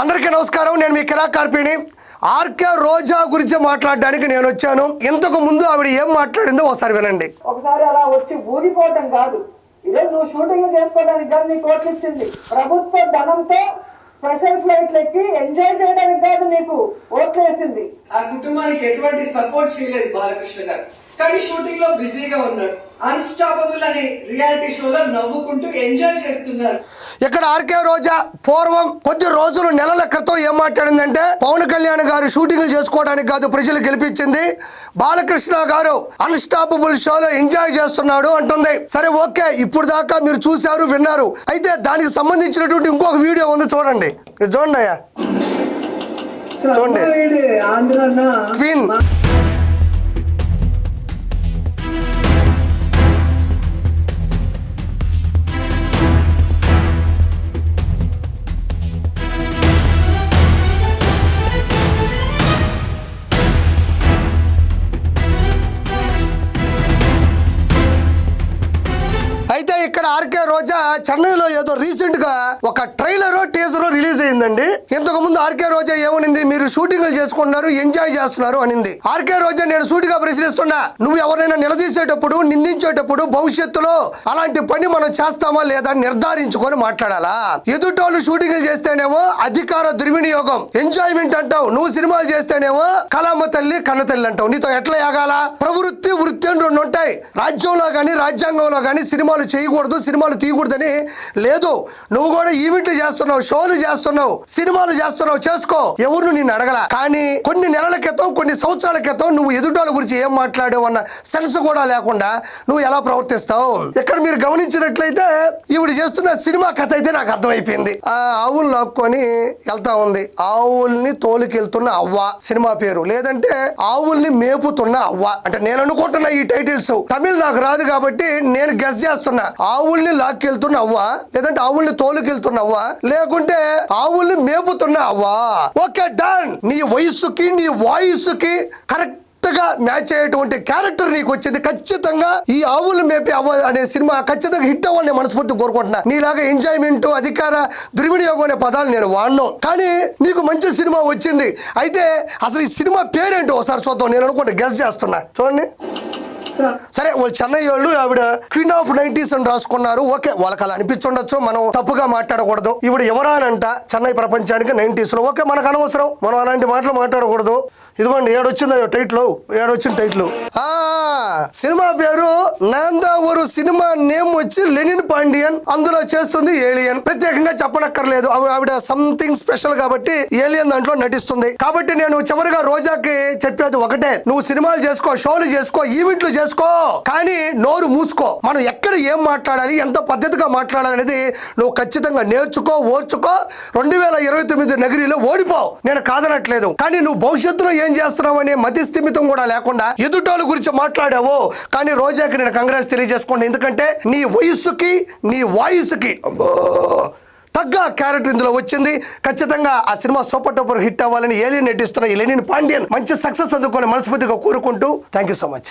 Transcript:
అందరికీ నమస్కారం. నేను మీ కిరాకార్పిని ఆర్కే రోజా గురించి మాట్లాడడానికి నేను వచ్చాను. ఇంతకు ముందు ఆవిడ ఏం మాట్లాడిందో ఒకసారి వినండి. ఒకసారి అలా వచ్చి ఊగిపోవటం కాదు. ఈరోజు నువ్వు షూటింగ్ చేసుకోవడానికి కాదు కోట్లు ఇచ్చింది. ప్రభుత్వ ధనంతో స్పెషల్ ఫ్లైట్లు ఎక్కి ఎంజాయ్ చేయడానికి కాదు నీకు ఓట్లు వేసింది. ఆ కుటుంబానికి ఎటువంటి సపోర్ట్ చేయలేదు బాలకృష్ణ గారు. కానీ షూటింగ్లో బిజీగా ఉన్నాడు. అన్స్టాపబుల్ అనే రియాలిటీ షోలో నవ్వుకుంటూ ఎంజాయ్ చేస్తున్నారు. ఇక్కడ ఆర్కే రోజా పూర్వం కొద్ది రోజులు నెలల క్రితం ఏం మాట్లాడిందంటే పవన్ కళ్యాణ్ గారు షూటింగ్లు చేసుకోవడానికి కాదు ప్రజలు గెలిపించింది. బాలకృష్ణ గారు అన్స్టాపబుల్ షోలో ఎంజాయ్ చేస్తున్నాడు అంటుంది. సరే ఓకే ఇప్పుడు దాకా మీరు చూశారు విన్నారు. అయితే దానికి సంబంధించినటువంటి ఇంకొక వీడియో ఉంది చూడండి. చూడండి అయ్యా. చూడండి. క్వీన్. అయితే ఇక్కడ ఆర్కే రోజా చెన్నైలో ఏదో రీసెంట్గా ఒక ట్రైలర్ టీజర్ రిలీజ్ అయిందండి. ఇంతకు ముందు ఆర్కే రోజా ఏమనింది? మీరు షూటింగ్ చేసుకుంటున్నారు ఎంజాయ్ చేస్తున్నారు అనింది. ఆర్కే రోజా నేను సూటిగా ప్రశ్నిస్తున్నా నువ్వు ఎవరైనా నిలదీసేటప్పుడు నిందించేటప్పుడు భవిష్యత్తులో అలాంటి పని మనం చేస్తామా లేదా అని నిర్ధారించుకొని మాట్లాడాలా? ఎదుటోళ్ళు షూటింగ్ చేస్తేనేమో అధికార దుర్వినియోగం ఎంజాయ్మెంట్ అంటావు నువ్వు సినిమాలు చేస్తేనేమో కలమ్మ తల్లి కన్న తల్లి అంటావు. నీతో ఎట్లా యాగాల? ప్రవృత్తి వృత్తి రెండు ఉంటాయి. రాజ్యంలో కానీ రాజ్యాంగంలో కానీ సినిమాలు చేయకూడదు సినిమాలు తీయకూడదని లేదు. నువ్వు కూడా ఈవెంట్లు చేస్తున్నావు షోలు చేస్తున్నావు సినిమాలు చేస్తున్నావు చేసుకో. ఎవరు నిన్ను అడగల? కానీ కొన్ని నెలల క్రితం కొన్ని సంవత్సరాల క్రితం నువ్వు ఎదుటాల గురించి ఏం మాట్లాడావు అన్న సెన్స్ కూడా లేకుండా నువ్వు ఎలా ప్రవర్తిస్తావు? ఇక్కడ మీరు గమనించినట్లయితే ఈవిడ చేస్తున్న సినిమా కథ అయితే నాకు అర్థమైపోయింది. ఆ ఆవులు లాక్కొని వెళ్తా ఉంది. ఆవుల్ని తోలుకెళ్తున్న అవ్వ సినిమా పేరు. లేదంటే ఆవుల్ని మేపుతున్న అవ్వ. అంటే నేను అనుకుంటున్న ఈ టైటిల్స్. తమిళ్ నాకు రాదు కాబట్టి నేను గెస్ చేస్తున్నా. ఆవుల్ని లాక్కెళ్తున్న అవ్వ లేదంటే ఆవుల్ని తోలుకెళ్తున్న అవ్వ లేకుంటే ఆవుల్ని మేపుతున్న అవ్వ. ఓకే డన్ నీ వయస్సుకి నీ వాయిస్ కి కరెక్ట్గా మ్యాచ్ అయ్యేటువంటి క్యారెక్టర్ నీకు వచ్చింది ఖచ్చితంగా ఈ ఆవులు మేపే అవ్వ అనే సినిమా ఖచ్చితంగా హిట్ అవ్వాలని మనస్ఫూర్తి కోరుకుంటున్నా. నీలాగా ఎంజాయ్మెంట్ అధికార దుర్వినియోగం అనే పదాలు నేను వాడను. కానీ నీకు మంచి సినిమా వచ్చింది. అయితే అసలు ఈ సినిమా పేరేంటో ఒకసారి చూద్దాం. నేను అనుకుంటే గెస్ చేస్తున్నా. చూడండి. సరే వాళ్ళు చెన్నై వాళ్ళు ఆవిడ క్వీన్ ఆఫ్ నైన్టీస్ అని రాసుకున్నారు. ఓకే వాళ్ళకి అలా అనిపించుండొచ్చు. మనం తప్పుగా మాట్లాడకూడదు. ఇప్పుడు ఎవరానంట చెన్నై ప్రపంచానికి నైన్టీస్లో. ఓకే మనకు అనవసరం. మనం అలాంటి మాటలు మాట్లాడకూడదు. ఇదిగోండి ఏడొచ్చింది టైట్లు. ఏడొచ్చిన టైట్లు. ఆ సినిమా పేరు నాందావూరు సినిమా నేమ్ వచ్చి లెనిన్ పాండియన్. అందులో చేస్తుంది ఏలియన్. ప్రత్యేకంగా చెప్పనక్కర్లేదు. ఆవిడ సంథింగ్ స్పెషల్ కాబట్టి ఏలియన్ దాంట్లో నటిస్తుంది. కాబట్టి నేను చివరిగా రోజాకి చెప్పేది ఒకటే. నువ్వు సినిమాలు చేసుకో షోలు చేసుకో ఈవెంట్లు చేసుకో. కానీ నోరు మూసుకో. మనం ఎక్కడ ఏం మాట్లాడాలి ఎంత పద్ధతిగా మాట్లాడాలి అనేది నువ్వు ఖచ్చితంగా నేర్చుకో ఓర్చుకో. రెండు వేల ఇరవై తొమ్మిది నగరిలో ఓడిపోవు. నేను కాదనట్లేదు. కానీ నువ్వు భవిష్యత్తులో ఏం చేస్తున్నావు అనే మతి స్థిమితం కూడా లేకుండా ఎదుటోళ్ళ గురించి మాట్లాడావు కానీ రోజాకి నేను కంగ్రెస్ తెలియజేసుకోండి. ఎందుకంటే నీ వయస్సుకి నీ వాయిస్కి తగ్గ క్యారెక్టర్ ఇందులో వచ్చింది. ఖచ్చితంగా ఆ సినిమా సూపర్ టూపర్ హిట్ అవ్వాలని ఏలియన్ నటిస్తున్న ఈ లెనిన్ పాండ్యన్ మంచి సక్సెస్ అందుకొని మనస్ఫూర్తిగా కోరుకుంటూ థ్యాంక్ యూ సో మచ్.